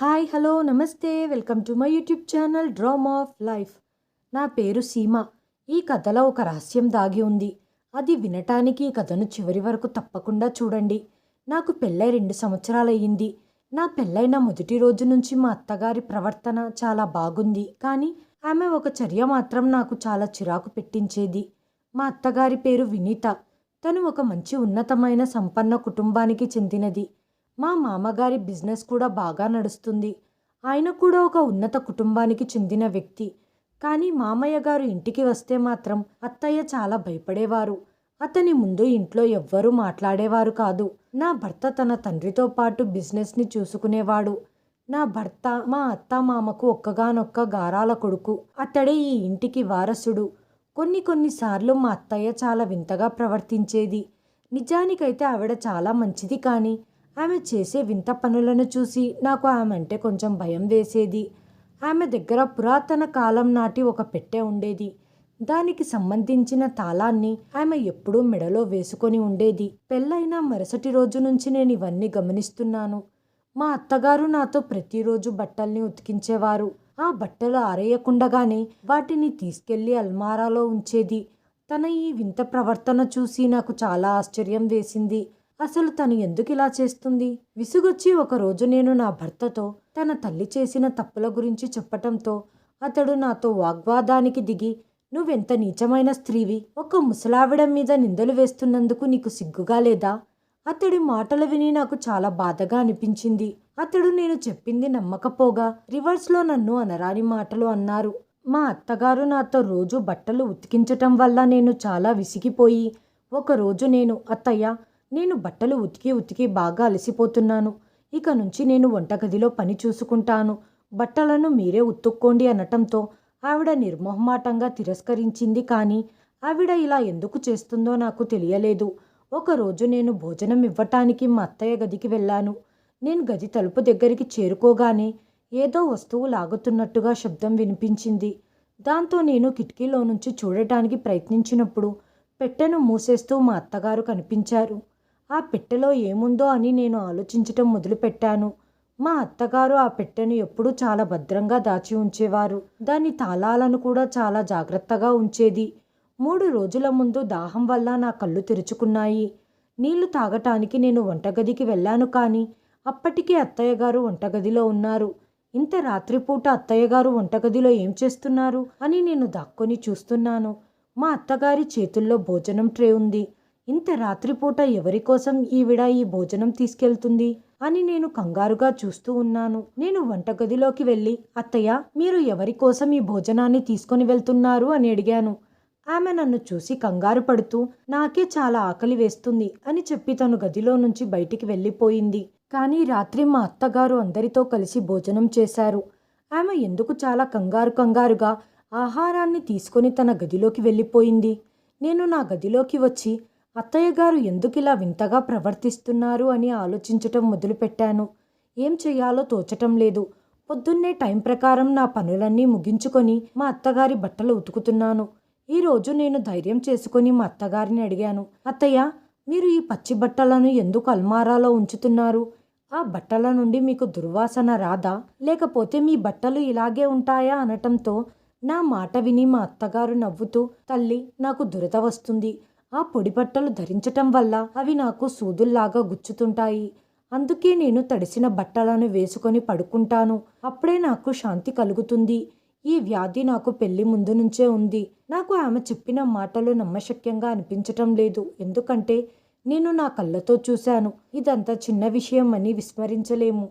Hi hello నమస్తే. Welcome to my YouTube channel drama of life నా పేరు సీమ. ఈ కథలో ఒక రహస్యం దాగి ఉంది. అది వినటానికి ఈ కథను చివరి వరకు తప్పకుండా చూడండి. నాకు పెళ్ళై రెండు సంవత్సరాలయ్యింది. నా పెళ్ళైన మొదటి రోజు నుంచి మా అత్తగారి ప్రవర్తన చాలా బాగుంది. కానీ ఆమె ఒక చర్య మాత్రం నాకు చాలా చిరాకు పెట్టించేది. మా అత్తగారి పేరు వినీత. తను ఒక మంచి ఉన్నతమైన సంపన్న కుటుంబానికి చెందినది. మా మామగారి బిజినెస్ కూడా బాగా నడుస్తుంది. ఆయన కూడా ఒక ఉన్నత కుటుంబానికి చెందిన వ్యక్తి. కానీ మామయ్య గారు ఇంటికి వస్తే మాత్రం అత్తయ్య చాలా భయపడేవారు. అతని ముందు ఇంట్లో ఎవ్వరూ మాట్లాడేవారు కాదు. నా భర్త తన తండ్రితో పాటు బిజినెస్ని చూసుకునేవాడు. నా భర్త మా అత్త మామకు ఒక్కగానొక్క గారాల కొడుకు. అతడే ఈ ఇంటికి వారసుడు. కొన్ని కొన్నిసార్లు మా అత్తయ్య చాలా వింతగా ప్రవర్తించేది. నిజానికైతే ఆవిడ చాలా మంచిది కానీ ఆమె చేసే వింత పనులను చూసి నాకు ఆమె అంటే కొంచెం భయం వేసేది. ఆమె దగ్గర పురాతన కాలం నాటి ఒక పెట్టె ఉండేది. దానికి సంబంధించిన తాళాన్ని ఆమె ఎప్పుడూ మెడలో వేసుకొని ఉండేది. పెళ్ళైన మరుసటి రోజు నుంచి నేను ఇవన్నీ గమనిస్తున్నాను. మా అత్తగారు నాతో ప్రతిరోజు బట్టల్ని ఉతికించేవారు. ఆ బట్టలు ఆరేయకుండగానే వాటిని తీసుకెళ్ళి అల్మారాలో ఉంచేది. తన ఈ వింత ప్రవర్తన చూసి నాకు చాలా ఆశ్చర్యం వేసింది. అసలు తను ఎందుకు ఇలా చేస్తుంది? విసుగొచ్చి ఒకరోజు నేను నా భర్తతో తన తల్లి చేసిన తప్పుల గురించి చెప్పటంతో అతడు నాతో వాగ్వాదానికి దిగి నువ్వెంత నీచమైన స్త్రీవి ఒక ముసలావిడ మీద నిందలు వేస్తున్నందుకు నీకు సిగ్గుగా లేదా అతడి మాటలు విని నాకు చాలా బాధగా అనిపించింది. అతడు నేను చెప్పింది నమ్మకపోగా రివర్స్లో నన్ను అనరాని మాటలు అన్నారు. మా అత్తగారు నాతో రోజు బట్టలు ఉతికించటం వల్ల నేను చాలా విసిగిపోయి ఒకరోజు నేను అత్తయ్య నేను బట్టలు ఉతికి ఉతికి బాగా అలసిపోతున్నాను. ఇక నుంచి నేను వంటగదిలో పని చూసుకుంటాను. బట్టలను మీరే ఉతుక్కోండి అనటంతో ఆవిడ నిర్మోహమాటంగా తిరస్కరించింది కానీ ఆవిడ ఇలా ఎందుకు చేస్తుందో నాకు తెలియలేదు. ఒకరోజు నేను భోజనం ఇవ్వటానికి మా అత్తయ్య గదికి వెళ్ళాను. నేను గది తలుపు దగ్గరికి చేరుకోగానే ఏదో వస్తువు లాగుతున్నట్టుగా శబ్దం వినిపించింది. దాంతో నేను కిటికీలో నుంచి చూడటానికి ప్రయత్నించినప్పుడు పెట్టెను మూసేస్తూ మా అత్తగారు కనిపించారు. ఆ పెట్టెలో ఏముందో అని నేను ఆలోచించటం మొదలుపెట్టాను. మా అత్తగారు ఆ పెట్టెను ఎప్పుడూ చాలా భద్రంగా దాచి ఉంచేవారు. దాని తాళాలను కూడా చాలా జాగ్రత్తగా ఉంచేది. మూడు రోజుల ముందు దాహం వల్ల నా కళ్ళు తెరుచుకున్నాయి. నీళ్ళు తాగటానికి నేను వంటగదికి వెళ్ళాను కానీ అప్పటికే అత్తయ్య గారు వంటగదిలో ఉన్నారు. ఇంత రాత్రిపూట అత్తయ్య గారు వంటగదిలో ఏం చేస్తున్నారు అని నేను దాక్కొని చూస్తున్నాను. మా అత్తగారి చేతుల్లో భోజనం ట్రే ఉంది. ఇంత రాత్రిపూట ఎవరి కోసం ఈవిడ ఈ భోజనం తీసుకెళ్తుంది? అని నేను కంగారుగా చూస్తూ ఉన్నాను. నేను వంటగదిలోకి వెళ్ళి అత్తయ్య మీరు ఎవరి కోసం ఈ భోజనాన్ని తీసుకొని వెళ్తున్నారు అని అడిగాను. ఆమె నన్ను చూసి కంగారు పడుతూ నాకే చాలా ఆకలి వేస్తుంది అని చెప్పి తను గదిలో నుంచి బయటికి వెళ్ళిపోయింది. కానీ రాత్రి మా అత్తగారు అందరితో కలిసి భోజనం చేశారు. ఆమె ఎందుకు చాలా కంగారు కంగారుగా ఆహారాన్ని తీసుకొని తన గదిలోకి వెళ్ళిపోయింది. నేను నా గదిలోకి వచ్చి అత్తయ్య గారు ఎందుకు ఇలా వింతగా ప్రవర్తిస్తున్నారు అని ఆలోచించటం మొదలుపెట్టాను. ఏం చేయాలో తోచటం లేదు. పొద్దున్నే టైం ప్రకారం నా పనులన్నీ ముగించుకొని మా అత్తగారి బట్టలు ఉతుకుతున్నాను. ఈరోజు నేను ధైర్యం చేసుకొని మా అత్తగారిని అడిగాను. అత్తయ్య మీరు ఈ పచ్చి బట్టలను ఎందుకు అల్మారాలో ఉంచుతున్నారు? ఆ బట్టల నుండి మీకు దుర్వాసన రాదా? లేకపోతే మీ బట్టలు ఇలాగే ఉంటాయా అనటంతో నా మాట విని మా అత్తగారు నవ్వుతూ తల్లి నాకు దురద వస్తుంది. ఆ పొడి బట్టలు ధరించటం వల్ల అవి నాకు సూదుల్లాగా గుచ్చుతుంటాయి. అందుకే నేను తడిసిన బట్టలను వేసుకొని పడుకుంటాను. అప్పుడే నాకు శాంతి కలుగుతుంది. ఈ వ్యాధి నాకు పెళ్ళి ముందు నుంచే ఉంది. నాకు ఆమె చెప్పిన మాటలు నమ్మశక్యంగా అనిపించటం లేదు. ఎందుకంటే నేను నా కళ్ళతో చూశాను. ఇదంతా చిన్న విషయం అని విస్మరించలేము.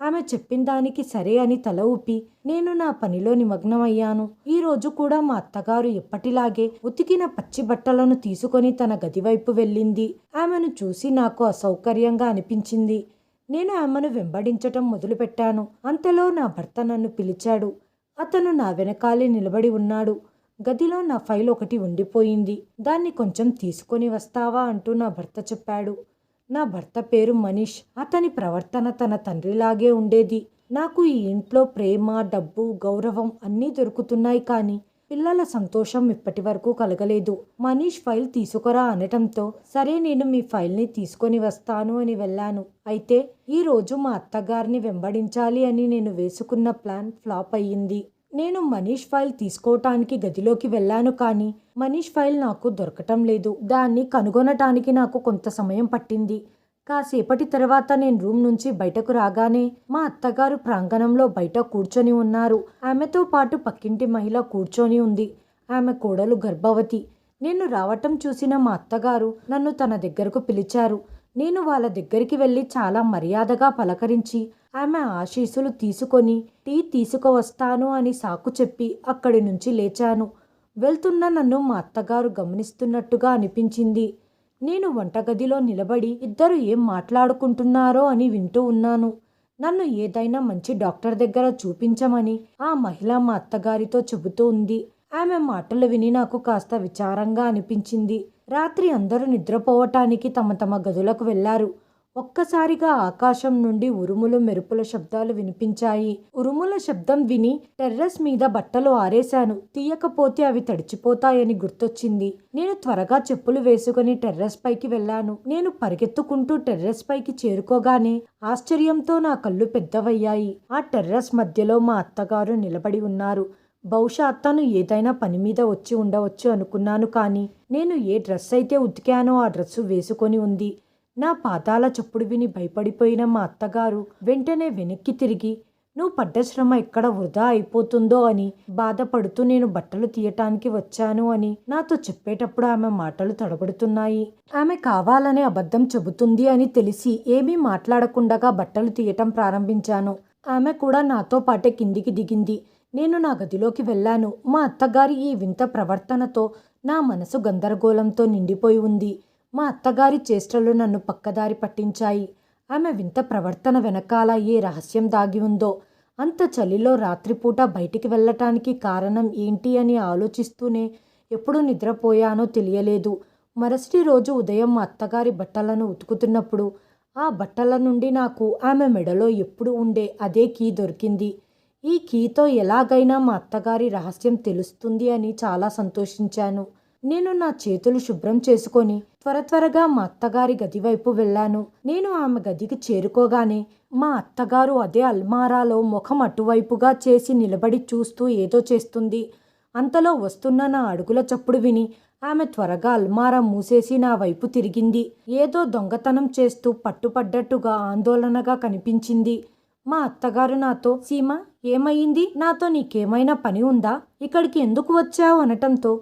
ఆమె చెప్పిన దానికి సరే అని తల ఊపి నేను నా పనిలో నిమగ్నమయ్యాను. ఈ రోజు కూడా మా అత్తగారు ఎప్పటిలాగే ఉతికిన పచ్చి బట్టలను తీసుకొని తన గదివైపు వెళ్ళింది. ఆమెను చూసి నాకు అసౌకర్యంగా అనిపించింది. నేను ఆమెను వెంబడించటం మొదలుపెట్టాను. అంతలో నా భర్త నన్ను పిలిచాడు. అతను నా వెనకాలే నిలబడి ఉన్నాడు. గదిలో నా ఫైల్ ఒకటి ఉండిపోయింది. దాన్ని కొంచెం తీసుకొని వస్తావా అంటూ నా భర్త చెప్పాడు. నా భర్త పేరు మనీష్. అతని ప్రవర్తన తన తండ్రిలాగే ఉండేది. నాకు ఈ ఇంట్లో ప్రేమ డబ్బు గౌరవం అన్నీ దొరుకుతున్నాయి కానీ పిల్లల సంతోషం ఇప్పటి వరకు కలగలేదు. మనీష్ ఫైల్ తీసుకురా అనటంతో సరే నేను మీ ఫైల్ని తీసుకొని వస్తాను అని వెళ్ళాను. అయితే ఈరోజు మా అత్తగారిని వెంబడించాలి అని నేను వేసుకున్న ప్లాన్ ఫ్లాప్ అయ్యింది. నేను మనీష్ ఫైల్ తీసుకోవటానికి గదిలోకి వెళ్ళాను కానీ మనీష్ ఫైల్ నాకు దొరకటం లేదు. దాన్ని కనుగొనటానికి నాకు కొంత సమయం పట్టింది. కాసేపటి తర్వాత నేను రూమ్ నుంచి బయటకు రాగానే మా అత్తగారు ప్రాంగణంలో బయట కూర్చొని ఉన్నారు. ఆమెతో పాటు పక్కింటి మహిళ కూర్చొని ఉంది. ఆమె కోడలు గర్భవతి. నేను రావటం చూసిన మా అత్తగారు నన్ను తన దగ్గరకు పిలిచారు. నేను వాళ్ళ దగ్గరికి వెళ్ళి చాలా మర్యాదగా పలకరించి ఆమె ఆశీస్సులు తీసుకొని టీ తీసుకువస్తాను అని సాకు చెప్పి అక్కడి నుంచి లేచాను. వెళ్తున్న నన్ను మా అత్తగారు గమనిస్తున్నట్టుగా అనిపించింది. నేను వంటగదిలో నిలబడి ఇద్దరు ఏం మాట్లాడుకుంటున్నారో అని వింటూ ఉన్నాను. నన్ను ఏదైనా మంచి డాక్టర్ దగ్గర చూపించమని ఆ మహిళ మా అత్తగారితో చెబుతూ ఉంది. ఆమె మాటలు విని నాకు కాస్త విచారంగా అనిపించింది. రాత్రి అందరూ నిద్రపోవటానికి తమ తమ గదులకు వెళ్ళారు. ఒక్కసారిగా ఆకాశం నుండి ఉరుములు మెరుపుల శబ్దాలు వినిపించాయి. ఉరుముల శబ్దం విని టెర్రస్ మీద బట్టలు ఆరేశాను. తీయకపోతే అవి తడిచిపోతాయని గుర్తొచ్చింది. నేను త్వరగా చెప్పులు వేసుకుని టెర్రస్ పైకి వెళ్ళాను. నేను పరిగెత్తుకుంటూ టెర్రస్ పైకి చేరుకోగానే ఆశ్చర్యంతో నా కళ్ళు పెద్దవయ్యాయి. ఆ టెర్రస్ మధ్యలో మా అత్తగారు నిలబడి ఉన్నారు. బహుశా అత్తను ఏదైనా పని మీద వచ్చి ఉండవచ్చు అనుకున్నాను కానీ నేను ఏ డ్రెస్ అయితే ఉతికానో ఆ డ్రెస్సు వేసుకొని ఉంది. నా పాదాల చప్పుడు విని భయపడిపోయిన మా అత్తగారు వెంటనే వెనక్కి తిరిగి నువ్వు పడ్డ శ్రమ ఎక్కడ వృధా అయిపోతుందో అని బాధపడుతూ నేను బట్టలు తీయటానికి వచ్చాను అని నాతో చెప్పేటప్పుడు ఆమె మాటలు తడబడుతున్నాయి. ఆమె కావాలనే అబద్ధం చెబుతుంది అని తెలిసి ఏమీ మాట్లాడకుండగా బట్టలు తీయటం ప్రారంభించాను. ఆమె కూడా నాతో పాటే కిందికి దిగింది. నేను నా గదిలోకి వెళ్ళాను. మా అత్తగారి ఈ వింత ప్రవర్తనతో నా మనసు గందరగోళంతో నిండిపోయి ఉంది. మా అత్తగారి చేష్టలు నన్ను పక్కదారి పట్టించాయి. ఆమె వింత ప్రవర్తన వెనకాల ఏ రహస్యం దాగి ఉందో అంత చలిలో రాత్రిపూట బయటికి వెళ్ళటానికి కారణం ఏంటి అని ఆలోచిస్తూనే ఎప్పుడు నిద్రపోయానో తెలియలేదు. మరుసటి రోజు ఉదయం మా అత్తగారి బట్టలను ఉతుకుతున్నప్పుడు ఆ బట్టల నుండి నాకు ఆమె మెడలో ఎప్పుడు ఉండే అదే కీ దొరికింది. ఈ కీతో ఎలాగైనా మా అత్తగారి రహస్యం తెలుస్తుంది అని చాలా సంతోషించాను. నేను నా చేతులు శుభ్రం చేసుకొని త్వర త్వరగా మా అత్తగారి గది వైపు వెళ్ళాను. నేను ఆమె గదికి చేరుకోగానే మా అత్తగారు అదే అల్మారాలో ముఖం అటువైపుగా చేసి నిలబడి చూస్తూ ఏదో చేస్తుంది. అంతలో వస్తున్న నా అడుగుల చప్పుడు విని ఆమె త్వరగా అల్మారా మూసేసి నా వైపు తిరిగింది. ఏదో దొంగతనం చేస్తూ పట్టుపడ్డట్టుగా ఆందోళనగా కనిపించింది. మా అత్తగారు నాతో సీమ ఏమయ్యింది నాతో నీకేమైనా పని ఉందా? ఇక్కడికి ఎందుకు వచ్చావు? అనటంతో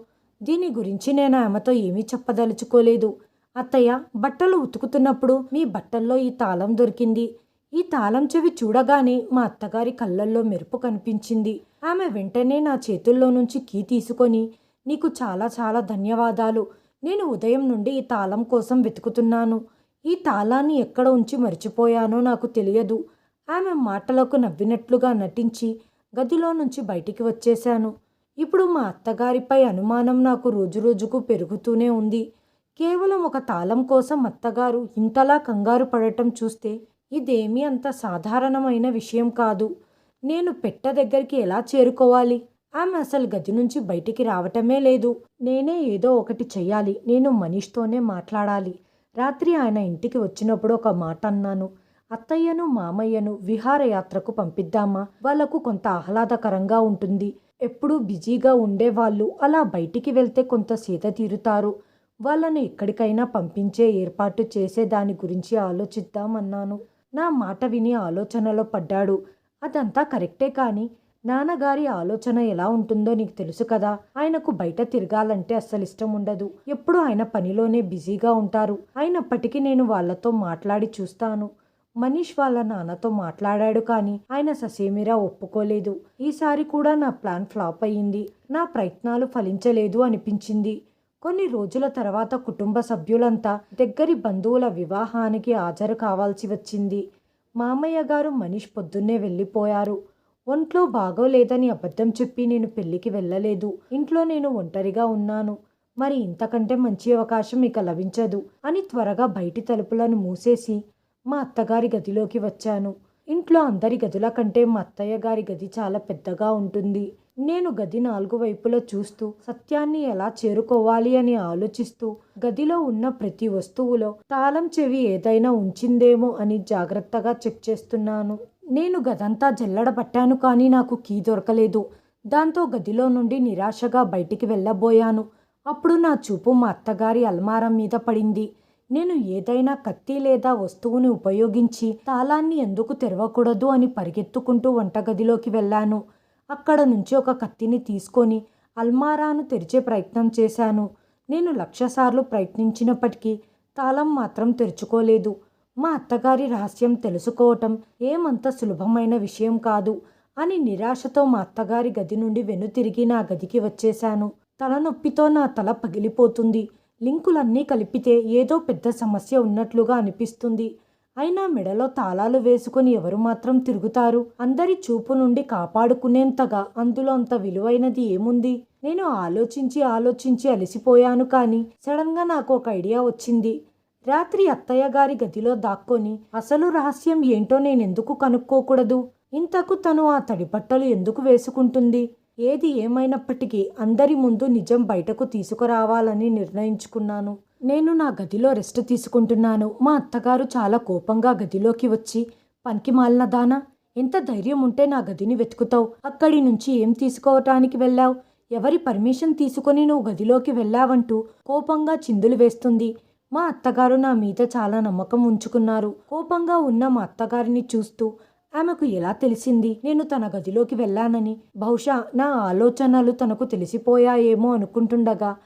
దీని గురించి నేను ఆమెతో ఏమీ చెప్పదలుచుకోలేదు. అత్తయ్య బట్టలు ఉతుకుతున్నప్పుడు మీ బట్టల్లో ఈ తాళం దొరికింది. ఈ తాళం చెవి చూడగానే మా అత్తగారి కళ్ళల్లో మెరుపు కనిపించింది. ఆమె వెంటనే నా చేతుల్లో నుంచి కీ తీసుకొని నీకు చాలా చాలా ధన్యవాదాలు. నేను ఉదయం నుండి ఈ తాళం కోసం వెతుకుతున్నాను. ఈ తాళాన్ని ఎక్కడ ఉంచి మర్చిపోయానో నాకు తెలియదు. ఆమె మాటలకు నవ్వినట్లుగా నటించి గదిలో నుంచి బయటికి వచ్చేశాను. ఇప్పుడు మా అత్తగారిపై అనుమానం నాకు రోజురోజుకు పెరుగుతూనే ఉంది. కేవలం ఒక తాళం కోసం అత్తగారు ఇంతలా కంగారు పడటం చూస్తే ఇదేమీ అంత సాధారణమైన విషయం కాదు. నేను పెట్ట దగ్గరికి ఎలా చేరుకోవాలి? ఆమె అసలు గది నుంచి బయటికి రావటమే లేదు. నేనే ఏదో ఒకటి చెయ్యాలి. నేను మనీష్తోనే మాట్లాడాలి. రాత్రి ఆయన ఇంటికి వచ్చినప్పుడు ఒక మాట అన్నాను. అత్తయ్యను మామయ్యను విహారయాత్రకు పంపిద్దామా? వాళ్ళకు కొంత ఆహ్లాదకరంగా ఉంటుంది. ఎప్పుడూ బిజీగా ఉండేవాళ్ళు అలా బయటికి వెళ్తే కొంత సీత తీరుతారు. వాళ్ళను ఎక్కడికైనా పంపించే ఏర్పాటు చేసే దాని గురించి ఆలోచిద్దామన్నాను. నా మాట విని ఆలోచనలో పడ్డాడు. అదంతా కరెక్టే కానీ నాన్నగారి ఆలోచన ఎలా ఉంటుందో నీకు తెలుసు కదా. ఆయనకు బయట తిరగాలంటే అస్సలు ఇష్టం ఉండదు. ఎప్పుడు ఆయన పనిలోనే బిజీగా ఉంటారు. అయినప్పటికీ నేను వాళ్ళతో మాట్లాడి చూస్తాను. మనీష్ వాళ్ళ నాన్నతో మాట్లాడాడు కానీ ఆయన ససేమిరా ఒప్పుకోలేదు. ఈసారి కూడా నా ప్లాన్ ఫ్లాప్ అయ్యింది. నా ప్రయత్నాలు ఫలించలేదు అనిపించింది. కొన్ని రోజుల తర్వాత కుటుంబ సభ్యులంతా దగ్గరి బంధువుల వివాహానికి హాజరు కావాల్సి వచ్చింది. మామయ్య గారు మనీష్ పొద్దున్నే వెళ్ళిపోయారు. ఒంట్లో బాగోలేదని అబద్ధం చెప్పి నేను పెళ్ళికి వెళ్ళలేదు. ఇంట్లో నేను ఒంటరిగా ఉన్నాను. మరి ఇంతకంటే మంచి అవకాశం ఇక లభించదు అని త్వరగా బయటి తలుపులను మూసేసి మా అత్తగారి గదిలోకి వచ్చాను. ఇంట్లో అందరి గదుల కంటే మా అత్తయ్య గారి గది చాలా పెద్దగా ఉంటుంది. నేను గది నాలుగు వైపులా చూస్తూ సత్యాన్ని ఎలా చేరుకోవాలి అని ఆలోచిస్తూ గదిలో ఉన్న ప్రతి వస్తువులో తాళం చెవి ఏదైనా ఉంచిందేమో అని జాగ్రత్తగా చెక్ చేస్తున్నాను. నేను గదంతా జల్లడబట్టాను కానీ నాకు కీ దొరకలేదు. దాంతో గదిలో నుండి నిరాశగా బయటికి వెళ్ళబోయాను. అప్పుడు నా చూపు మా అత్తగారి అల్మారం మీద పడింది. నేను ఏదైనా కత్తి లేదా వస్తువుని ఉపయోగించి తాళాన్ని ఎందుకు తెరవకూడదు అని పరిగెత్తుకుంటూ వంటగదిలోకి వెళ్ళాను. అక్కడ నుంచి ఒక కత్తిని తీసుకొని అల్మారాను తెరిచే ప్రయత్నం చేశాను. నేను లక్షసార్లు ప్రయత్నించినప్పటికీ తాళం మాత్రం తెరుచుకోలేదు. మా అత్తగారి రహస్యం తెలుసుకోవటం ఏమంత సులభమైన విషయం కాదు అని నిరాశతో మా అత్తగారి గది నుండి వెనుతిరిగి నా గదికి వచ్చేశాను. తలనొప్పితో నా తల పగిలిపోతుంది. లింకులన్నీ కలిపితే ఏదో పెద్ద సమస్య ఉన్నట్లుగా అనిపిస్తుంది. అయినా మెడలో తాళాలు వేసుకుని ఎవరు మాత్రం తిరుగుతారు. అందరి చూపు నుండి కాపాడుకునేంతగా అందులో అంత విలువైనది ఏముంది? నేను ఆలోచించి ఆలోచించి అలసిపోయాను కానీ సడన్గా నాకు ఒక ఐడియా వచ్చింది. రాత్రి అత్తయ్య గారి గదిలో దాక్కొని అసలు రహస్యం ఏంటో నేనెందుకు కనుక్కోకూడదు? ఇంతకు తను ఆ తడిపట్టలు ఎందుకు వేసుకుంటుంది? ఏది ఏమైనప్పటికీ అందరి ముందు నిజం బయటకు తీసుకురావాలని నిర్ణయించుకున్నాను. నేను నా గదిలో రెస్ట్ తీసుకుంటున్నాను. మా అత్తగారు చాలా కోపంగా గదిలోకి వచ్చి పనికి దానా? ఎంత ధైర్యం ఉంటే నా గదిని వెతుకుతావు? అక్కడి నుంచి ఏం తీసుకోవటానికి వెళ్ళావు? ఎవరి పర్మిషన్ తీసుకొని నువ్వు గదిలోకి వెళ్ళావంటూ కోపంగా చిందులు వేస్తుంది. మా అత్తగారు నా మీద చాలా నమ్మకం ఉంచుకున్నారు. కోపంగా ఉన్న మా అత్తగారిని చూస్తూ ఆమెకు ఎలా తెలిసింది? నేను తన గదిలోకి వెళ్ళానని. బహుశా నా ఆలోచనలు తనకు తెలిసిపోయాయేమో అనుకుంటుండగా.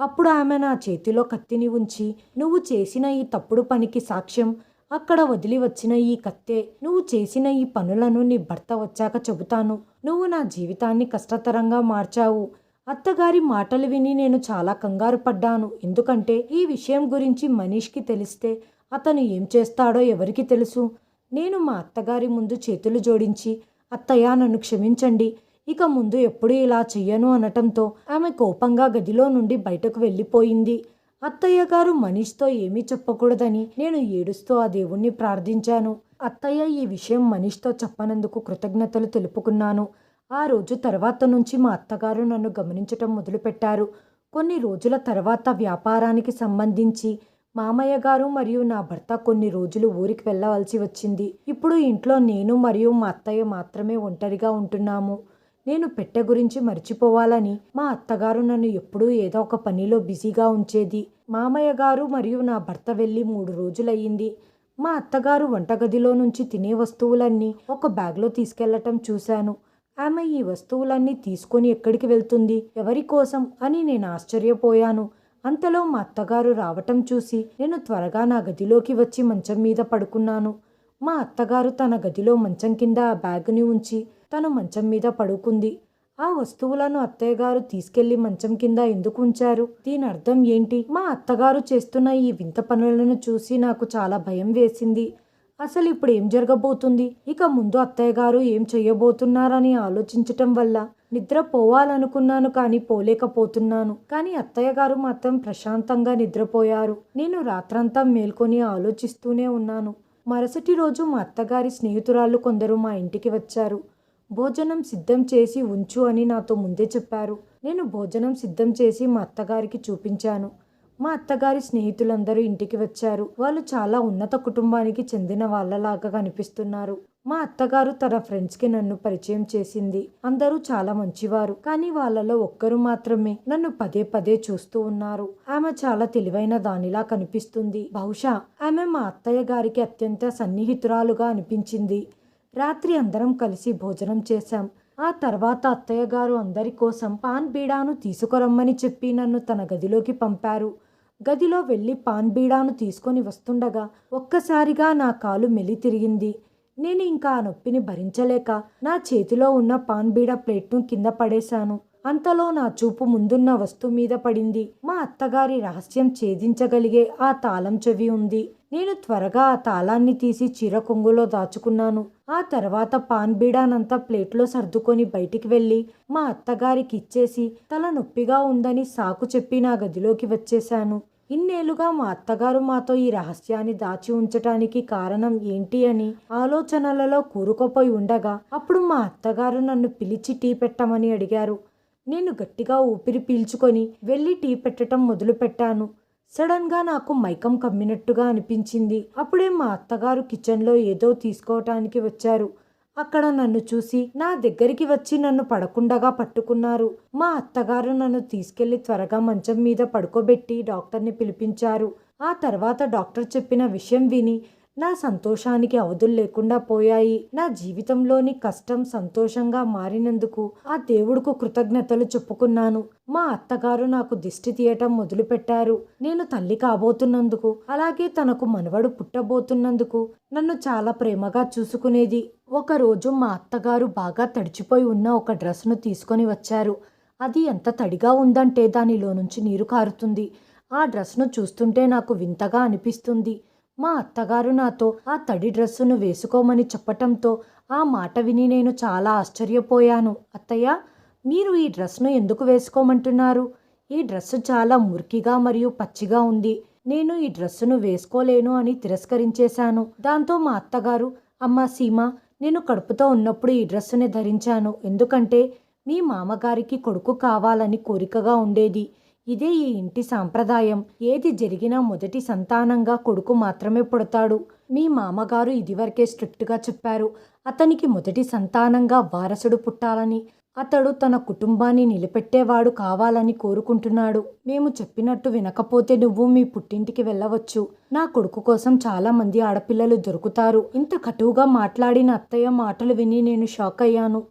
అప్పుడు ఆమె నా చేతిలో కత్తిని ఉంచి నువ్వు చేసిన ఈ తప్పుడు పనికి సాక్ష్యం. అక్కడ వదిలి వచ్చిన ఈ కత్తే. నువ్వు చేసిన ఈ పనులను నీ భర్త వచ్చాక చెబుతాను. నువ్వు నా జీవితాన్ని కష్టతరంగా మార్చావు. అత్తగారి మాటలు విని నేను చాలా కంగారు పడ్డాను. ఎందుకంటే ఈ విషయం గురించి మనీష్కి తెలిస్తే అతను ఏం చేస్తాడో ఎవరికి తెలుసు. నేను మా అత్తగారి ముందు చేతులు జోడించి అత్తయ్య నన్ను క్షమించండి. ఇక ముందు ఎప్పుడు ఇలా చెయ్యను అనటంతో ఆమె కోపంగా గదిలో నుండి బయటకు వెళ్ళిపోయింది. అత్తయ్య గారు మనీష్తో ఏమీ చెప్పకూడదని నేను ఏడుస్తూ ఆ దేవుణ్ణి ప్రార్థించాను. అత్తయ్య ఈ విషయం మనీష్తో చెప్పనందుకు కృతజ్ఞతలు తెలుపుకున్నాను. ఆ రోజు తర్వాత నుంచి మా అత్తగారు నన్ను గమనించటం మొదలుపెట్టారు. కొన్ని రోజుల తర్వాత వ్యాపారానికి సంబంధించి మామయ్య గారు మరియు నా భర్త కొన్ని రోజులు ఊరికి వెళ్ళవలసి వచ్చింది. ఇప్పుడు ఇంట్లో నేను మరియు మా అత్తయ్య మాత్రమే ఒంటరిగా ఉంటున్నాము. నేను పెట్టె గురించి మర్చిపోవాలని మా అత్తగారు నన్ను ఎప్పుడూ ఏదో ఒక పనిలో బిజీగా ఉంచేది. మామయ్య గారు మరియు నా భర్త వెళ్ళి మూడు రోజులయ్యింది. మా అత్తగారు వంటగదిలో నుంచి తినే వస్తువులన్నీ ఒక బ్యాగ్లో తీసుకెళ్ళటం చూశాను. ఆమె ఈ వస్తువులన్నీ తీసుకొని ఎక్కడికి వెళ్తుంది? ఎవరి కోసం? అని నేను ఆశ్చర్యపోయాను. అంతలో మా అత్తగారు రావటం చూసి నేను త్వరగా నా గదిలోకి వచ్చి మంచం మీద పడుకున్నాను. మా అత్తగారు తన గదిలో మంచం కింద ఆ బ్యాగ్ని ఉంచి తను మంచం మీద పడుకుంది. ఆ వస్తువులను అత్తయ్య గారు తీసుకెళ్ళి మంచం కింద ఎందుకు ఉంచారు? దీని అర్థం ఏంటి? మా అత్తగారు చేస్తున్న ఈ వింత పనులను చూసి నాకు చాలా భయం వేసింది. అసలు ఇప్పుడు ఏం జరగబోతుంది? ఇక ముందు అత్తయ్య గారు ఏం చేయబోతున్నారని ఆలోచించటం వల్ల నిద్ర పోవాలనుకున్నాను కానీ పోలేకపోతున్నాను. కానీ అత్తయ్య గారు మాత్రం ప్రశాంతంగా నిద్రపోయారు. నేను రాత్రంతా మేల్కొని ఆలోచిస్తూనే ఉన్నాను. మరుసటి రోజు మా అత్తగారి స్నేహితురాళ్ళు కొందరు మా ఇంటికి వచ్చారు. భోజనం సిద్ధం చేసి ఉంచు అని నాతో ముందే చెప్పారు. నేను భోజనం సిద్ధం చేసి మా అత్తగారికి చూపించాను. మా అత్తగారి స్నేహితులందరూ ఇంటికి వచ్చారు. వాళ్ళు చాలా ఉన్నత కుటుంబానికి చెందిన వాళ్ళలాగా కనిపిస్తున్నారు. మా అత్తగారు తన ఫ్రెండ్స్కి నన్ను పరిచయం చేసింది. అందరూ చాలా మంచివారు. కానీ వాళ్ళలో ఒక్కరు మాత్రమే నన్ను పదే పదే చూస్తూ ఉన్నారు. ఆమె చాలా తెలివైన దానిలా కనిపిస్తుంది. బహుశా ఆమె మా అత్తయ్య గారికి అత్యంత సన్నిహితురాలుగా అనిపించింది. రాత్రి అందరం కలిసి భోజనం చేశాం. ఆ తర్వాత అత్తయ్య గారు అందరి కోసం పాన్ బీడాను తీసుకురమ్మని చెప్పి నన్ను తన గదిలోకి పంపారు. గదిలో వెళ్ళి పాన్ బీడాను తీసుకొని వస్తుండగా ఒక్కసారిగా నా కాలు మెలి తిరిగింది. నేను ఇంకా ఆ నొప్పిని భరించలేక నా చేతిలో ఉన్న పాన్ బీడా ప్లేట్ను కింద పడేశాను. అంతలో నా చూపు ముందున్న వస్తువు మీద పడింది. మా అత్తగారి రహస్యం ఛేదించగలిగే ఆ తాళం చెవి ఉంది. నేను త్వరగా ఆ తాళాన్ని తీసి చీర కొంగులో దాచుకున్నాను. ఆ తర్వాత పాన్ బీడానంతా ప్లేట్లో సర్దుకొని బయటికి వెళ్ళి మా అత్తగారికి ఇచ్చేసి తల నొప్పిగా ఉందని సాకు చెప్పి నా గదిలోకి వచ్చేశాను. ఇన్నేళ్ళుగా మా అత్తగారు మాతో ఈ రహస్యాన్ని దాచి ఉంచటానికి కారణం ఏంటి అని ఆలోచనలలో కూరుకుపోయి ఉండగా అప్పుడు మా అత్తగారు నన్ను పిలిచి టీ పెట్టమని అడిగారు. నేను గట్టిగా ఊపిరి పీల్చుకొని వెళ్ళి టీ పెట్టడం మొదలుపెట్టాను. సడన్గా నాకు మైకం కమ్మినట్టుగా అనిపించింది. అప్పుడే మా అత్తగారు కిచెన్లో ఏదో తీసుకోవటానికి వచ్చారు. అక్కడ నన్ను చూసి నా దగ్గరికి వచ్చి నన్ను పడకుండగా పట్టుకున్నారు. మా అత్తగారు నన్ను తీసుకెళ్ళి త్వరగా మంచం మీద పడుకోబెట్టి డాక్టర్ని పిలిపించారు. ఆ తర్వాత డాక్టర్ చెప్పిన విషయం విని నా సంతోషానికి అవధులు లేకుండా పోయాయి. నా జీవితంలోని కష్టం సంతోషంగా మారినందుకు ఆ దేవుడుకు కృతజ్ఞతలు చెప్పుకున్నాను. మా అత్తగారు నాకు దిష్టి తీయటం మొదలుపెట్టారు. నేను తల్లి కాబోతున్నందుకు అలాగే తనకు మనవడు పుట్టబోతున్నందుకు నన్ను చాలా ప్రేమగా చూసుకునేది. ఒకరోజు మా అత్తగారు బాగా తడిచిపోయి ఉన్న ఒక డ్రెస్ను తీసుకొని వచ్చారు. అది ఎంత తడిగా ఉందంటే దానిలో నుంచి నీరు కారుతుంది. ఆ డ్రెస్ను చూస్తుంటే నాకు వింతగా అనిపిస్తుంది. మా అత్తగారు నాతో ఆ తడి డ్రెస్సును వేసుకోమని చెప్పటంతో ఆ మాట విని నేను చాలా ఆశ్చర్యపోయాను. అత్తయ్య మీరు ఈ డ్రెస్ను ఎందుకు వేసుకోమంటున్నారు? ఈ డ్రెస్సు చాలా మురికిగా మరియు పచ్చిగా ఉంది. నేను ఈ డ్రెస్సును వేసుకోలేను అని తిరస్కరించేశాను. దాంతో మా అత్తగారు అమ్మ సీమ నేను కడుపుతో ఉన్నప్పుడు ఈ డ్రెస్సుని ధరించాను. ఎందుకంటే మీ మామగారికి కొడుకు కావాలని కోరికగా ఉండేది. ఇదే ఈ ఇంటి సాంప్రదాయం. ఏది జరిగినా మొదటి సంతానంగా కొడుకు మాత్రమే పుడతాడు. మీ మామగారు ఇదివరకే స్ట్రిక్ట్గా చెప్పారు. అతనికి మొదటి సంతానంగా వారసుడు పుట్టాలని అతడు తన కుటుంబాన్ని నిలబెట్టేవాడు కావాలని కోరుకుంటున్నాడు. మేము చెప్పినట్టు వినకపోతే నువ్వు మీ పుట్టింటికి వెళ్ళవచ్చు. నా కొడుకు కోసం చాలా మంది ఆడపిల్లలు దొరుకుతారు. ఇంత కటువుగా మాట్లాడిన అత్తయ్య మాటలు విని నేను షాక్ అయ్యాను.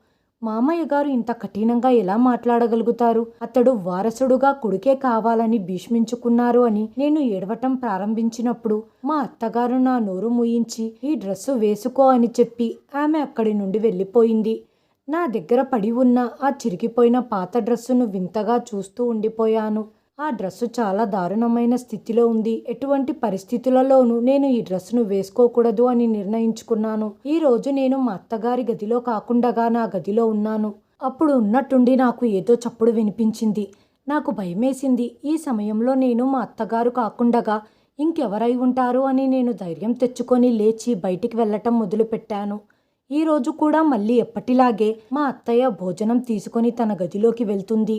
మామయ్య గారు ఇంత కఠినంగా ఎలా మాట్లాడగలుగుతారు? అతడు వారసుడుగా కొడుకే కావాలని భీష్మించుకున్నారు అని నేను ఏడవటం ప్రారంభించినప్పుడు మా అత్తగారు నా నోరు ముయించి ఈ డ్రెస్సు వేసుకో అని చెప్పి ఆమె అక్కడి నుండి వెళ్ళిపోయింది. నా దగ్గర పడి ఉన్న ఆ చిరిగిపోయిన పాత డ్రెస్సును వింతగా చూస్తూ ఉండిపోయాను. ఆ డ్రెస్సు చాలా దారుణమైన స్థితిలో ఉంది. ఎటువంటి పరిస్థితులలోనూ నేను ఈ డ్రెస్సును వేసుకోకూడదు అని నిర్ణయించుకున్నాను. ఈ రోజు నేను మా అత్తగారి గదిలో కాకుండా నా గదిలో ఉన్నాను. అప్పుడు ఉన్నట్టుండి నాకు ఏదో చప్పుడు వినిపించింది. నాకు భయమేసింది. ఈ సమయంలో నేను మా అత్తగారు కాకుండగా ఇంకెవరై ఉంటారు అని నేను ధైర్యం తెచ్చుకొని లేచి బయటికి వెళ్ళటం మొదలుపెట్టాను. ఈ రోజు కూడా మళ్ళీ ఎప్పటిలాగే మా అత్తయ్య భోజనం తీసుకొని తన గదిలోకి వెళ్తుంది.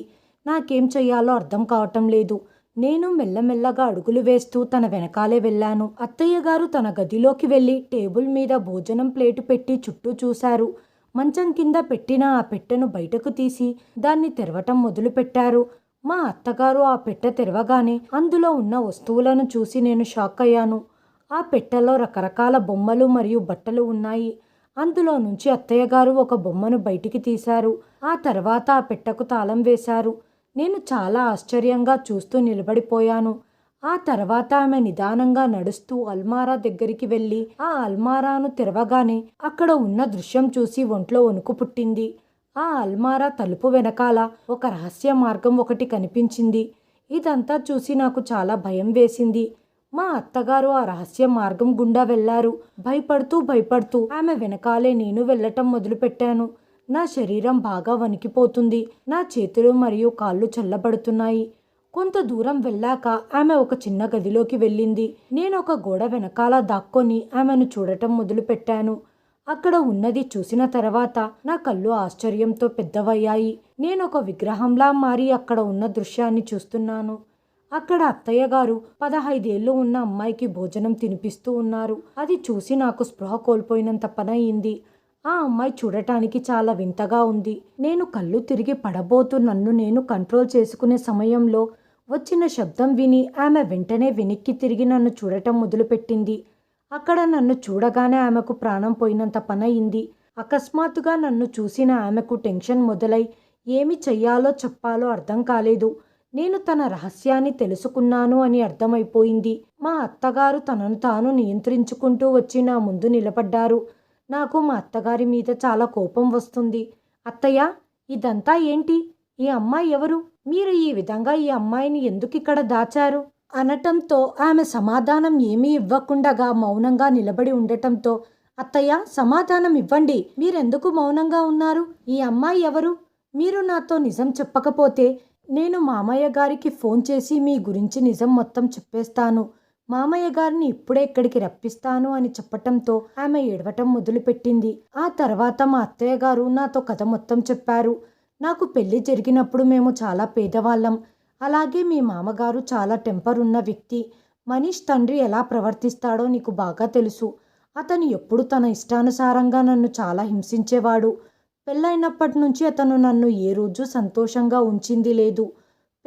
నాకేం చెయ్యాలో అర్థం కావటం లేదు. నేను మెల్లమెల్లగా అడుగులు వేస్తూ తన వెనకాలే వెళ్ళాను. అత్తయ్య గారు తన గదిలోకి వెళ్ళి టేబుల్ మీద భోజనం ప్లేటు పెట్టి చుట్టూ చూశారు. మంచం కింద పెట్టిన ఆ పెట్టెను బయటకు తీసి దాన్ని తెరవటం మొదలుపెట్టారు. మా అత్తగారు ఆ పెట్టె తెరవగానే అందులో ఉన్న వస్తువులను చూసి నేను షాక్ అయ్యాను. ఆ పెట్టెలో రకరకాల బొమ్మలు మరియు బట్టలు ఉన్నాయి. అందులో నుంచి అత్తయ్య గారు ఒక బొమ్మను బయటికి తీశారు. ఆ తర్వాత ఆ పెట్టకు తాళం వేశారు. నేను చాలా ఆశ్చర్యంగా చూస్తూ నిలబడిపోయాను. ఆ తర్వాత ఆమె నిదానంగా నడుస్తూ అల్మారా దగ్గరికి వెళ్ళి ఆ అల్మారాను తెరవగానే అక్కడ ఉన్న దృశ్యం చూసి ఒంట్లో వణుకు పుట్టింది. ఆ అల్మారా తలుపు వెనకాల ఒక రహస్య మార్గం ఒకటి కనిపించింది. ఇదంతా చూసి నాకు చాలా భయం వేసింది. మా అత్తగారు ఆ రహస్య మార్గం గుండా వెళ్ళారు. భయపడుతూ భయపడుతూ ఆమె వెనకాలే నేను వెళ్ళటం మొదలుపెట్టాను. నా శరీరం బాగా వణికిపోతుంది. నా చేతులు మరియు కాళ్ళు చల్లబడుతున్నాయి. కొంత దూరం వెళ్ళాక ఆమె ఒక చిన్న గదిలోకి వెళ్ళింది. నేను ఒక గోడ వెనకాల దాక్కొని ఆమెను చూడటం మొదలుపెట్టాను. అక్కడ ఉన్నది చూసిన తర్వాత నా కళ్ళు ఆశ్చర్యంతో పెద్దవయ్యాయి. నేను ఒక విగ్రహంలా మారి అక్కడ ఉన్న దృశ్యాన్ని చూస్తున్నాను. అక్కడ అత్తయ్య గారు పదహైదేళ్ళు ఉన్న అమ్మాయికి భోజనం తినిపిస్తూ ఉన్నారు. అది చూసి నాకు స్పృహ కోల్పోయినంత పనయింది. ఆ అమ్మాయి చూడటానికి చాలా వింతగా ఉంది. నేను కళ్ళు తిరిగి పడబోతూ నన్ను నేను కంట్రోల్ చేసుకునే సమయంలో వచ్చిన శబ్దం విని ఆమె వెంటనే వెనక్కి తిరిగి నన్ను చూడటం మొదలుపెట్టింది. అక్కడ నన్ను చూడగానే ఆమెకు ప్రాణం పోయినంత పని అయింది అకస్మాత్తుగా నన్ను చూసిన ఆమెకు టెన్షన్ మొదలై ఏమి చెయ్యాలో చెప్పాలో అర్థం కాలేదు. నేను తన రహస్యాన్ని తెలుసుకున్నాను అని అర్థమైపోయింది. మా అత్తగారు తనను తాను నియంత్రించుకుంటూ వచ్చి నా ముందు నిలబడ్డారు. నాకు మా అత్తగారి మీద చాలా కోపం వస్తుంది. అత్తయ్య ఇదంతా ఏంటి? ఈ అమ్మాయి ఎవరు? మీరు ఈ విధంగా ఈ అమ్మాయిని ఎందుకు ఇక్కడ దాచారు? అనటంతో ఆమె సమాధానం ఏమీ ఇవ్వకుండగా మౌనంగా నిలబడి ఉండటంతో అత్తయ్య సమాధానం ఇవ్వండి. మీరెందుకు మౌనంగా ఉన్నారు? ఈ అమ్మాయి ఎవరు? మీరు నాతో నిజం చెప్పకపోతే నేను మామయ్య గారికి ఫోన్ చేసి మీ గురించి నిజం మొత్తం చెప్పేస్తాను. మామయ్య గారిని ఇప్పుడే ఇక్కడికి రప్పిస్తాను అని చెప్పటంతో ఆమె ఏడవటం మొదలుపెట్టింది. ఆ తర్వాత మా అత్తయ్య గారు నాతో కథ మొత్తం చెప్పారు. నాకు పెళ్ళి జరిగినప్పుడు మేము చాలా పేదవాళ్ళం. అలాగే మీ మామగారు చాలా టెంపర్ ఉన్న వ్యక్తి. మనీష్ తండ్రి ఎలా ప్రవర్తిస్తాడో నీకు బాగా తెలుసు. అతను ఎప్పుడు తన ఇష్టానుసారంగా నన్ను చాలా హింసించేవాడు. పెళ్ళైనప్పటి నుంచి అతను నన్ను ఏ రోజు సంతోషంగా ఉంచింది లేదు.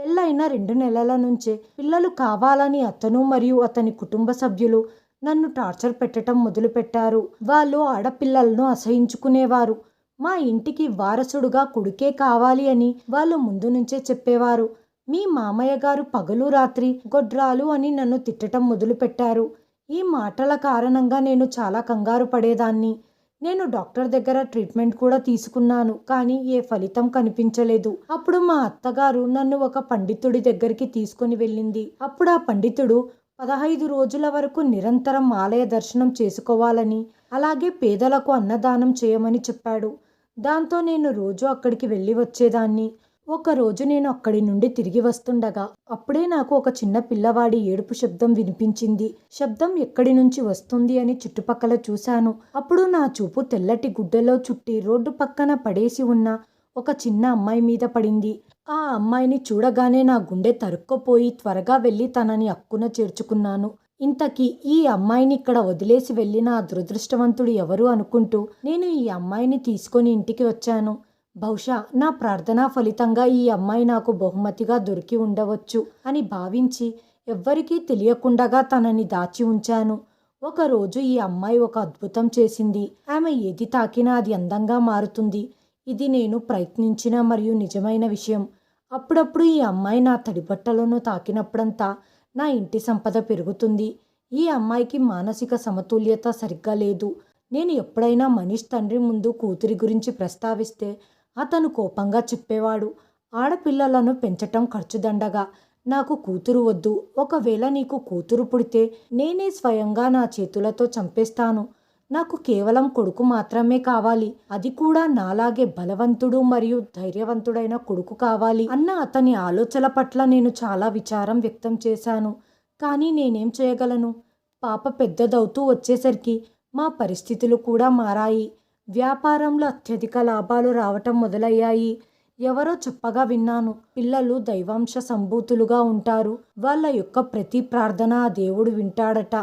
పెళ్ళైన రెండు నెలల నుంచే పిల్లలు కావాలని అతను మరియు అతని కుటుంబ సభ్యులు నన్ను టార్చర్ పెట్టడం మొదలుపెట్టారు. వాళ్ళు ఆడపిల్లలను అసహించుకునేవారు. మా ఇంటికి వారసుడుగా కొడుకే కావాలి అని వాళ్ళు ముందు నుంచే చెప్పేవారు. మీ మామయ్య గారు పగలు రాత్రి గొడ్రాలు అని నన్ను తిట్టడం మొదలుపెట్టారు. ఈ మాటల కారణంగా నేను చాలా కంగారు పడేదాన్ని. నేను డాక్టర్ దగ్గర ట్రీట్మెంట్ కూడా తీసుకున్నాను కానీ ఏ ఫలితం కనిపించలేదు. అప్పుడు మా అత్తగారు నన్ను ఒక పండితుడి దగ్గరికి తీసుకొని వెళ్ళింది. అప్పుడు ఆ పండితుడు పదహైదు రోజుల వరకు నిరంతరం ఆలయ దర్శనం చేసుకోవాలని అలాగే పేదలకు అన్నదానం చేయమని చెప్పాడు. దాంతో నేను రోజు అక్కడికి వెళ్ళి వచ్చేదాన్ని. ఒకరోజు నేను అక్కడి నుండి తిరిగి వస్తుండగా అప్పుడే నాకు ఒక చిన్న పిల్లవాడి ఏడుపు శబ్దం వినిపించింది. శబ్దం ఎక్కడి నుంచి వస్తుంది అని చుట్టుపక్కల చూశాను. అప్పుడు నా చూపు తెల్లటి గుడ్డలో చుట్టి రోడ్డు పక్కన పడేసి ఉన్న ఒక చిన్న అమ్మాయి మీద పడింది. ఆ అమ్మాయిని చూడగానే నా గుండె తరుక్కుపోయి త్వరగా వెళ్ళి తనని అక్కున చేర్చుకున్నాను. ఇంతకీ ఈ అమ్మాయిని ఇక్కడ వదిలేసి వెళ్ళిన ఆ దురదృష్టవంతుడు ఎవరు అనుకుంటూ నేను ఈ అమ్మాయిని తీసుకొని ఇంటికి వచ్చాను. బహుశా నా ప్రార్థనా ఫలితంగా ఈ అమ్మాయి నాకు బహుమతిగా దొరికి ఉండవచ్చు అని భావించి ఎవ్వరికీ తెలియకుండగా తనని దాచి ఉంచాను. ఒకరోజు ఈ అమ్మాయి ఒక అద్భుతం చేసింది. ఆమె ఏది తాకినా అది అందంగా మారుతుంది. ఇది నేను ప్రయత్నించిన మరియు నిజమైన విషయం. అప్పుడప్పుడు ఈ అమ్మాయి నా తడిబట్టలను తాకినప్పుడంతా నా ఇంటి సంపద పెరుగుతుంది. ఈ అమ్మాయికి మానసిక సమతుల్యత సరిగ్గా లేదు. నేను ఎప్పుడైనా మనీష్ తండ్రి ముందు కూతురి గురించి ప్రస్తావిస్తే అతను కోపంగా చెప్పేవాడు. ఆడపిల్లలను పెంచటం ఖర్చుదండగా. నాకు కూతురు వద్దు. ఒకవేళ నీకు కూతురు పుడితే నేనే స్వయంగా నా చేతులతో చంపేస్తాను. నాకు కేవలం కొడుకు మాత్రమే కావాలి. అది కూడా నాలాగే బలవంతుడు మరియు ధైర్యవంతుడైన కొడుకు కావాలి అన్న అతని ఆలోచన పట్ల నేను చాలా విచారం వ్యక్తం చేశాను. కానీ నేనేం చేయగలను? పాప పెద్దదవుతూ వచ్చేసరికి మా పరిస్థితులు కూడా మారాయి. వ్యాపారంలో అత్యధిక లాభాలు రావటం మొదలయ్యాయి. ఎవరో చెప్పగా విన్నాను. పిల్లలు దైవాంశ సంభూతులుగా ఉంటారు. వాళ్ళ యొక్క ప్రతి ప్రార్థన ఆ దేవుడు వింటాడట.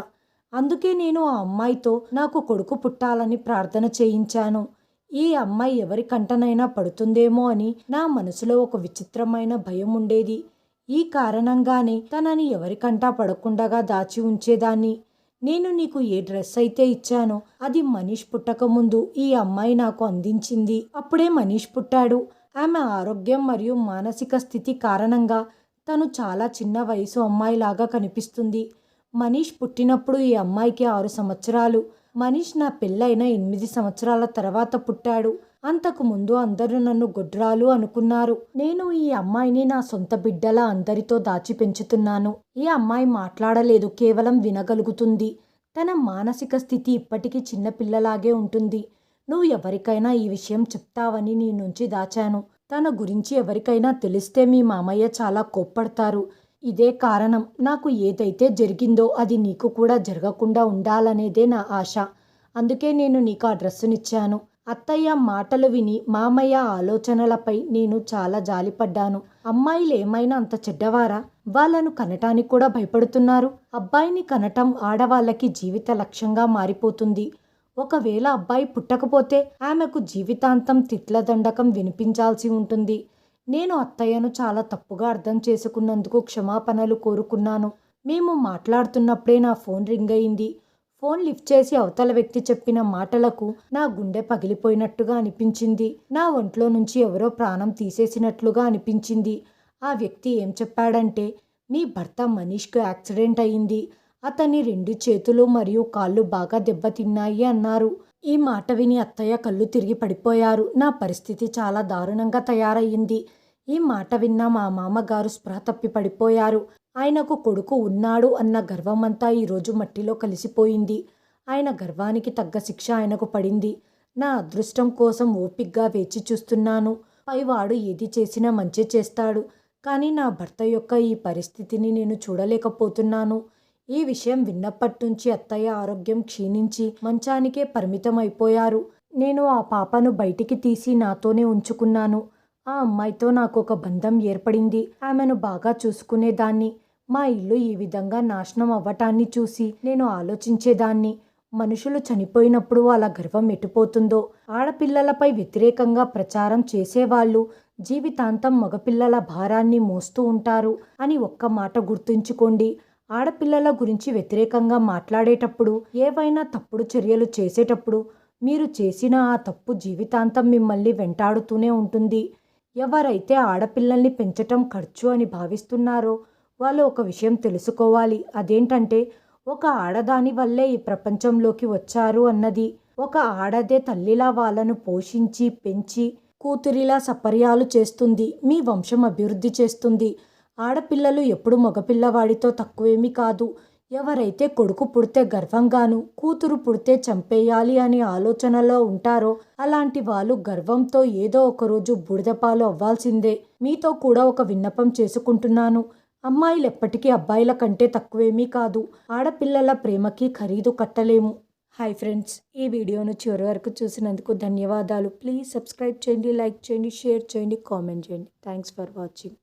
అందుకే నేను ఆ అమ్మాయితో నాకు కొడుకు పుట్టాలని ప్రార్థన చేయించాను. ఈ అమ్మాయి ఎవరి కంటనైనా పడుతుందేమో అని నా మనసులో ఒక విచిత్రమైన భయం ఉండేది. ఈ కారణంగానే తనని ఎవరికంటా పడకుండగా దాచి ఉంచేదాన్ని. నేను నీకు ఏ డ్రెస్ అయితే ఇచ్చానో అది మనీష్ పుట్టకముందు ఈ అమ్మాయి నాకు అందించింది. అప్పుడే మనీష్ పుట్టాడు. ఆమె ఆరోగ్యం మరియు మానసిక స్థితి కారణంగా తను చాలా చిన్న వయసు అమ్మాయిలాగా కనిపిస్తుంది. మనీష్ పుట్టినప్పుడు ఈ అమ్మాయికి ఆరు సంవత్సరాలు. మనీష్ నా పెళ్ళైన ఎనిమిది సంవత్సరాల తర్వాత పుట్టాడు. అంతకు ముందు అందరూ నన్ను గొడ్రాలు అనుకున్నారు. నేను ఈ అమ్మాయిని నా సొంత బిడ్డలా అందరితో దాచి పెంచుతున్నాను. ఈ అమ్మాయి మాట్లాడలేదు కేవలం వినగలుగుతుంది. తన మానసిక స్థితి ఇప్పటికీ చిన్నపిల్లలాగే ఉంటుంది. నువ్వు ఎవరికైనా ఈ విషయం చెప్తావని నీ నుంచి దాచాను. తన గురించి ఎవరికైనా తెలిస్తే మీ మామయ్య చాలా కోప్పడతారు. ఇదే కారణం. నాకు ఏదైతే జరిగిందో అది నీకు కూడా జరగకుండా ఉండాలనేదే నా ఆశ. అందుకే నేను నీకు ఆ డ్రెస్సునిచ్చాను. అత్తయ్య మాటలు విని మామయ్య ఆలోచనలపై నేను చాలా జాలిపడ్డాను. అమ్మాయిలు ఏమైనా అంత చెడ్డవారా? వాళ్ళను కనటానికి కూడా భయపడుతున్నారు. అబ్బాయిని కనటం ఆడవాళ్ళకి జీవిత లక్ష్యంగా మారిపోతుంది. ఒకవేళ అబ్బాయి పుట్టకపోతే ఆమెకు జీవితాంతం తిట్ల దండకం వినిపించాల్సి ఉంటుంది. నేను అత్తయ్యను చాలా తప్పుగా అర్థం చేసుకున్నందుకు క్షమాపణలు కోరుకున్నాను. మేము మాట్లాడుతున్నప్పుడే నా ఫోన్ రింగ్ అయింది. ఫోన్ లిఫ్ట్ చేసి అవతల వ్యక్తి చెప్పిన మాటలకు నా గుండె పగిలిపోయినట్టుగా అనిపించింది. నా ఒంట్లో నుంచి ఎవరో ప్రాణం తీసేసినట్లుగా అనిపించింది. ఆ వ్యక్తి ఏం చెప్పాడంటే మీ భర్త మనీష్కు యాక్సిడెంట్ అయింది. అతని రెండు చేతులు మరియు కాళ్ళు బాగా దెబ్బతిన్నాయి అన్నారు. ఈ మాట విని అత్తయ్య కళ్ళు తిరిగి పడిపోయారు. నా పరిస్థితి చాలా దారుణంగా తయారయ్యింది. ఈ మాట విన్న మా మామగారు స్పృహ తప్పి పడిపోయారు. ఆయనకు కొడుకు ఉన్నాడు అన్న గర్వమంతా ఈరోజు మట్టిలో కలిసిపోయింది. ఆయన గర్వానికి తగ్గ శిక్ష ఆయనకు పడింది. నా అదృష్టం కోసం ఓపిగ్గా వేచి చూస్తున్నాను. పైవాడు ఏది చేసినా మంచి చేస్తాడు. కానీ నా భర్త యొక్క ఈ పరిస్థితిని నేను చూడలేకపోతున్నాను. ఈ విషయం విన్నప్పటి నుంచి అత్తయ్య ఆరోగ్యం క్షీణించి మంచానికే పరిమితం అయిపోయారు నేను ఆ పాపను బయటికి తీసి నాతోనే ఉంచుకున్నాను. ఆ అమ్మాయితో నాకు ఒక బంధం ఏర్పడింది. ఆమెను బాగా చూసుకునేదాన్ని. మా ఇల్లు ఈ విధంగా నాశనం అవ్వటాన్ని చూసి నేను ఆలోచించేదాన్ని. మనుషులు చనిపోయినప్పుడు వాళ్ళ గర్వం ఎటుపోతుందో ఆడపిల్లలపై వ్యతిరేకంగా ప్రచారం చేసేవాళ్ళు జీవితాంతం మగపిల్లల భారాన్ని మోస్తూ ఉంటారు అని ఒక్క మాట గుర్తుంచుకోండి. ఆడపిల్లల గురించి వ్యతిరేకంగా మాట్లాడేటప్పుడు ఏవైనా తప్పుడు చర్యలు చేసేటప్పుడు మీరు చేసిన ఆ తప్పు జీవితాంతం మిమ్మల్ని వెంటాడుతూనే ఉంటుంది. ఎవరైతే ఆడపిల్లల్ని పెంచటం ఖర్చు అని భావిస్తున్నారో వాళ్ళు ఒక విషయం తెలుసుకోవాలి. అదేంటంటే ఒక ఆడదాని వల్లే ఈ ప్రపంచంలోకి వచ్చారు అన్నది. ఒక ఆడదే తల్లిలా వాళ్ళను పోషించి పెంచి కూతురిలా సపర్యాలు చేస్తుంది మీ వంశం అభివృద్ధి చేస్తుంది. ఆడపిల్లలు ఎప్పుడు మగపిల్లవాడితో తక్కువేమీ కాదు. ఎవరైతే కొడుకు పుడితే గర్వంగాను కూతురు పుడితే చంపేయాలి అనే ఆలోచనలో ఉంటారో అలాంటి వాళ్ళు గర్వంతో ఏదో ఒకరోజు బుడిదపాలు అవ్వాల్సిందే. మీతో కూడా ఒక విన్నపం చేసుకుంటున్నాను. అమ్మాయిలు ఎప్పటికీ అబ్బాయిల కంటే తక్కువేమీ కాదు. ఆడపిల్లల ప్రేమకి ఖరీదు కట్టలేము. హాయ్ ఫ్రెండ్స్ ఈ వీడియోను చివరి వరకు చూసినందుకు ధన్యవాదాలు. ప్లీజ్ సబ్స్క్రైబ్ చేయండి లైక్ చేయండి షేర్ చేయండి కామెంట్ చేయండి. Thanks for watching.